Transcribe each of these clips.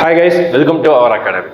Hi guys welcome to our academy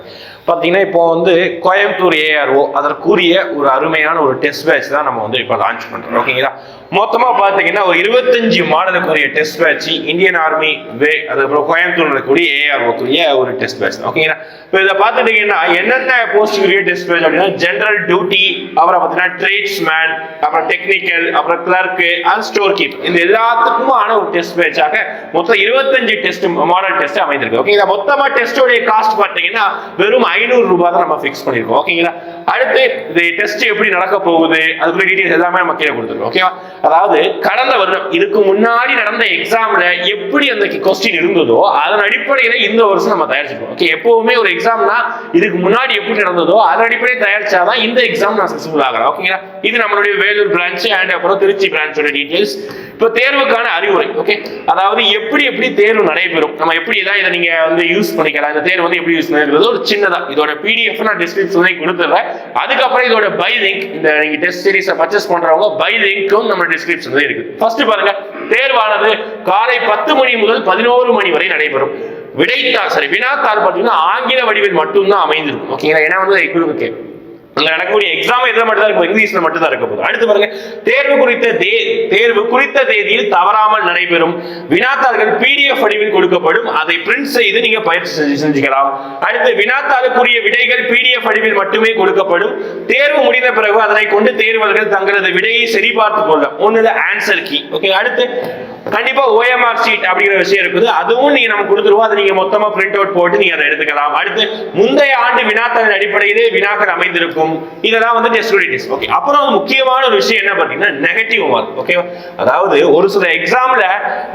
பார்த்தீங்கன்னா இப்போ வந்து கோயம்புத்தூர் ஏஆர்ஓ அதற்குரிய ஒரு அருமையான ஒரு டெஸ்ட் பேட்ச் தான் நம்ம வந்து இப்போ லான்ச் பண்ணுறோம் ஓகேங்களா மொத்தமாக பார்த்தீங்கன்னா ஒரு இருபத்தஞ்சு மாடலுக்குரிய டெஸ்ட் பேட்ச் இந்தியன் ஆர்மி வே அதுக்கப்புறம் கோயம்புத்தூர் இருக்கக்கூடிய ஏஆர்ஓக்குரிய ஒரு டெஸ்ட் பேட்ச் ஓகேங்களா இப்போ இதை பார்த்துட்டீங்கன்னா என்னென்ன போஸ்ட்டுக்குரிய டெஸ்ட் பேட்ச் அப்படின்னா ஜென்ரல் டியூட்டி அப்புறம் பார்த்தீங்கன்னா ட்ரேட்ஸ்மேன் அப்புறம் டெக்னிக்கல் அப்புறம் கிளர்க்கு அண்ட் ஸ்டோர் கீப் இந்த எல்லாத்துக்குமான ஒரு டெஸ்ட் பேட்சாக மொத்தம் இருபத்தஞ்சு டெஸ்ட் மாடல் டெஸ்ட் அமைந்திருக்கு. ஓகேங்களா மொத்தமா டெஸ்டோடைய காஸ்ட் பார்த்தீங்கன்னா வெறும் ஐநூறு ரூபாய் தான் நம்ம ஃபிக்ஸ் பண்ணியிருக்கோம். ஓகேங்களா அடுத்து இந்த டெஸ்ட் எப்படி நடக்க போகுது அதுக்குள்ள டீட்டெயில்ஸ் எல்லாமே நம்ம கீழே கொடுத்துருக்கோம். ஓகேவா அதாவது கடந்த வருடம் இதுக்கு முன்னாடி நடந்த எக்ஸாம்ல எப்படி அந்த கொஸ்டின் இருந்ததோ அதன் அடிப்படையில இந்த வருஷம் நம்ம தயாரிச்சிருக்கோம். ஓகே எப்பவுமே ஒரு எக்ஸாம்னா இதுக்கு முன்னாடி எப்படி நடந்ததோ அதன் அடிப்படையில் தயாரிச்சாதான் இந்த எக்ஸாம் நான் சக்சஸ்ஃபுல் ஆகிறேன். ஓகேங்களா இது நம்மளுடைய வேலூர் பிரான்ச் அண்ட் அப்புறம் திருச்சி பிரான்ச்சோட டீடைல்ஸ் இப்போ தேர்வுக்கான அறிவுரை ஓகே அதாவது எப்படி எப்படி தேர்வு நடைபெறும்? நம்ம எப்படி தான் இதை நீங்க வந்து யூஸ் பண்ணிக்கலாம். இந்த தேர்வு வந்து எப்படி யூஸ் பண்ணிக்கிறது ஒரு சின்னதா இதோட பிடிஎஃப் நான் டிஸ்கிரிப்ஷன் கொடுத்துறேன் அதுக்கப்புறம் இதோட பை லிங்க் இந்த நீங்க டெஸ்ட் சீரீஸை பர்ச்சேஸ் பண்றவங்க பை லிங்க்கும் நம்ம டிஸ்கிரிப்ஷன்ல இருக்கு. ஃபர்ஸ்ட் பாருங்க தேர்வானது காலை பத்து மணி முதல் பதினோரு மணி வரை நடைபெறும். விடைத்தாள் சரி வினாத்தாள் பார்த்தீங்கன்னா ஆங்கில வடிவில் மட்டும்தான் அமைந்திருக்கும். ஓகேங்களா ஏன்னா வந்து குழுவுக்கு அங்க நடக்கக்கூடிய எக்ஸாம் இதுல மட்டும் தான் இருக்கும் இங்கிலீஷ்ல மட்டும் தான் இருக்க போகுது. அடுத்து பாருங்க தேர்வு குறித்த தே- தேர்வு குறித்த தேதியில் தவறாமல் நடைபெறும் வினாத்தாள்கள் பிடிஎஃப் வடிவில் கொடுக்கப்படும். அதை பிரிண்ட் செய்து நீங்க பயிற்சி செஞ்சு செஞ்சுக்கலாம். அடுத்து வினாத்தாளுக்குரிய விடைகள் பிடிஎஃப் வடிவில் மட்டுமே கொடுக்கப்படும். தேர்வு முடிந்த பிறகு அதனை கொண்டு தேர்வர்கள் தங்களது விடையை சரிபார்த்து கொள்ள ஒன்னு ஆன்சர் கீ ஓகே அடுத்து கண்டிப்பா ஓஎம்ஆர் சீட் அப்படிங்கிற விஷயம் இருக்குது. அதுவும் நீங்க நம்ம கொடுத்துருவோம். அதை நீங்க மொத்தமா பிரிண்ட் அவுட் போட்டு நீங்க அதை எடுத்துக்கலாம். அடுத்து முந்தைய ஆண்டு வினாக்களின் அடிப்படையிலே வினாக்கள் அமைந்திருக்கும். இதெல்லாம் வந்து டெஸ்ட் டெஸ்ட் ஓகே அப்புறம் முக்கியமான ஒரு விஷயம் என்ன பாத்தீங்கன்னா நெகட்டிவ் மார்க் ஓகே அதாவது ஒரு சில எக்ஸாம்ல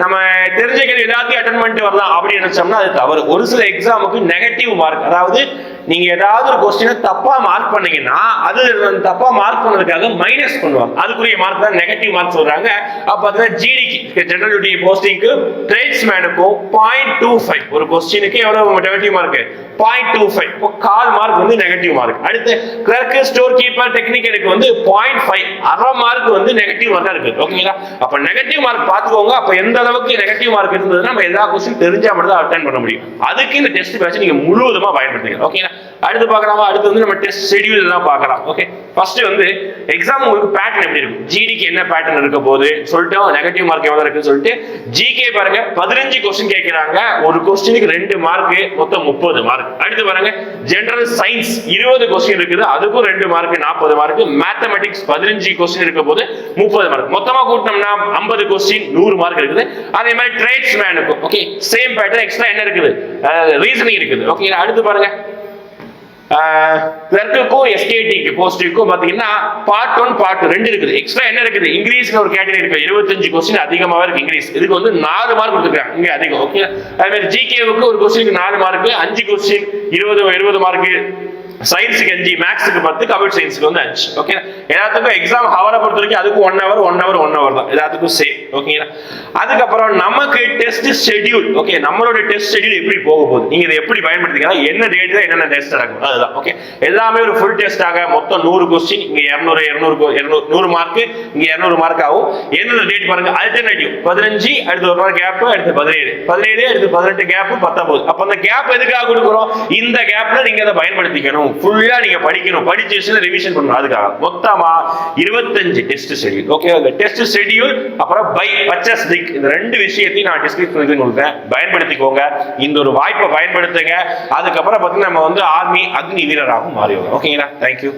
நம்ம தெரிஞ்ச கேள்வி எல்லாத்தையும் அட்டன் பண்ணிட்டு வரலாம் அப்படின்னு நினைச்சோம்னா அது தவறு. ஒரு சில எக்ஸாமுக்கு நெகட்டிவ் மார்க் அதாவது நீங்க ஏதாவது ஒரு கொஸ்டினை தப்பா மார்க் பண்ணீங்கன்னா அது தப்பா மார்க் பண்ணதுக்காக மைனஸ் பண்ணுவாங்க. அதுக்குரிய மார்க் தான் நெகட்டிவ் மார்க் சொல்றாங்க. அப்ப பார்த்தீங்கன்னா ஜிடிக்கு ஜெனரல் டியூட்டி போஸ்டிங்க்கு ட்ரேட்ஸ்மேனுக்கும் பாயிண்ட் டூ ஃபைவ் ஒரு கொஸ்டினுக்கு எவ்வளவு negative mark point two five கால் மார்க் வந்து நெகட்டிவ் மார்க் அடுத்து கிளர்க்கு ஸ்டோர் கீப்பர் டெக்னிக்கலுக்கு வந்து பாயிண்ட் ஃபைவ் அரை மார்க் வந்து நெகட்டிவ் மார்க்கா இருக்கு. ஓகேங்களா அப்ப நெகட்டிவ் மார்க் பார்த்துக்கோங்க. அப்ப எந்த அளவுக்கு நெகட்டிவ் மார்க் இருந்ததுன்னா நம்ம எல்லா கொஸ்டின் தெரிஞ்சா மட்டும் தான் அட்டன் பண்ண முடியும். அதுக்கு இந்த டெஸ்ட் பேட்ச் நீங்க முழுவதுமா பயன்படுத்துங்க ஓகேங்களா அடுத்து பார்க்கலாமா? அடுத்து வந்து நம்ம டெஸ்ட் ஷெடியூல் எல்லாம் பார்க்கலாம். ஓகே ஃபர்ஸ்ட் வந்து எக்ஸாம் உங்களுக்கு பேட்டர்ன் எப்படி இருக்கும்? ஜிடிக்கு என்ன பேட்டர்ன் இருக்க போது சொல்லிட்டு நெகட்டிவ் மார்க் எவ்வளவு இருக்குன்னு சொல்லிட்டு ஜிகே பாருங்க பதினஞ்சு கொஸ்டின் கேட்கிறாங்க. ஒரு கொஸ்டினுக்கு ரெண்டு மார்க் மொத்தம் முப்பது மார்க் அடுத்து பாருங்க ஜென்ரல் சயின்ஸ் இருபது கொஸ்டின் இருக்குது. அதுக்கும் ரெண்டு மார்க் நாற்பது மார்க் மேத்தமெட்டிக்ஸ் பதினஞ்சு கொஸ்டின் இருக்க போது முப்பது மார்க் மொத்தமா கூட்டினோம்னா ஐம்பது கொஸ்டின் நூறு மார்க் இருக்குது. அதே மாதிரி ட்ரேட்ஸ் மேனுக்கும் ஓகே சேம் பேட்டர்ன் எக்ஸ்ட்ரா என்ன இருக்குது? ரீசனிங் இருக்குது. ஓகே அடுத்து பாருங்க. கிளர்க்குக்கும் எஸ்கேடிக்கு போஸ்டிக்கும் பார்த்தீங்கன்னா பார்ட் ஒன் பார்ட் ரெண்டு இருக்குது. எக்ஸ்ட்ரா என்ன இருக்குது? இங்கிலீஷ்ல ஒரு கேட்டகரி இருக்கு. இருபத்தஞ்சு கொஸ்டின் அதிகமாக இருக்கு. இங்கிலீஷ் இதுக்கு வந்து நாலு மார்க் கொடுத்துருக்காங்க. இங்கே அதிகம் ஓகே அதே மாதிரி ஜிகேவுக்கு ஒரு கொஸ்டினுக்கு நாலு மார்க் அஞ்சு கொஸ்டின் இருபது இருபது மார்க் சயின்ஸுக்கு அஞ்சு மேக்ஸுக்கு பத்து கம்ப்யூட்டர் சயின்ஸுக்கு வந்து அஞ்சு ஓகே எல்லாத்துக்கும் எக்ஸாம் ஹவரை பொறுத்த வரைக்கும் அதுக்கு one hour one hour one hour தான். எல்லாத்துக்கும் சேம் ஓகேங்களா அதுக்கப்புறம் நமக்கு டெஸ்ட் ஷெட்யூல் ஓகே நம்மளோட டெஸ்ட் ஷெட்யூல் எப்படி போக போகுது? நீங்க இதை எப்படி பயன்படுத்திக்கலாம்? என்ன டேட் தான் என்னென்ன டெஸ்ட் நடக்கும்? அதுதான் ஓகே எல்லாமே ஒரு ஃபுல் டெஸ்டாக மொத்தம் நூறு கொஸ்டின் இங்க இரநூறு இரநூறு இரநூறு நூறு மார்க் இங்க இரநூறு மார்க் ஆகும். என்னென்ன டேட் பாருங்க? அல்டர்னேட்டிவ் பதினஞ்சு அடுத்து ஒரு நாள் கேப் அடுத்து பதினேழு. பதினேழு அடுத்து பதினெட்டு கேப் பத்தொன்பது. அப்ப அந்த கேப் எதுக்காக கொடுக்குறோம்? இந்த கேப்ல நீங்க அதை பயன்படுத்திக்கணும். ஃபுல்லா நீங்க படிக்கணும். படிச்சு வச்சு ரிவிஷன் பண்ணணும். அதுக்காக மொத்தமா இருபத்தஞ்சு டெஸ்ட் ஷெட்யூல் ஓகே அந்த டெஸ்ட் ஷெட்யூல் அப்புறம் பை பர்ச்சேஸ் ட்ரிக் இந்த ரெண்டு விஷயத்தையும் நான் டிஸ்கிரிப்ஷன் கொடுக்குறேன் பயன்படுத்திக்கோங்க. இந்த ஒரு வாய்ப்பை பயன்படுத்துங்க. அதுக்கப்புறம் பார்த்தீங்கன்னா நம்ம வந்து ஆர்மி அக்னி வீரராகவும் மாறிடுவோம் ஓகேங்களா தேங்க்யூ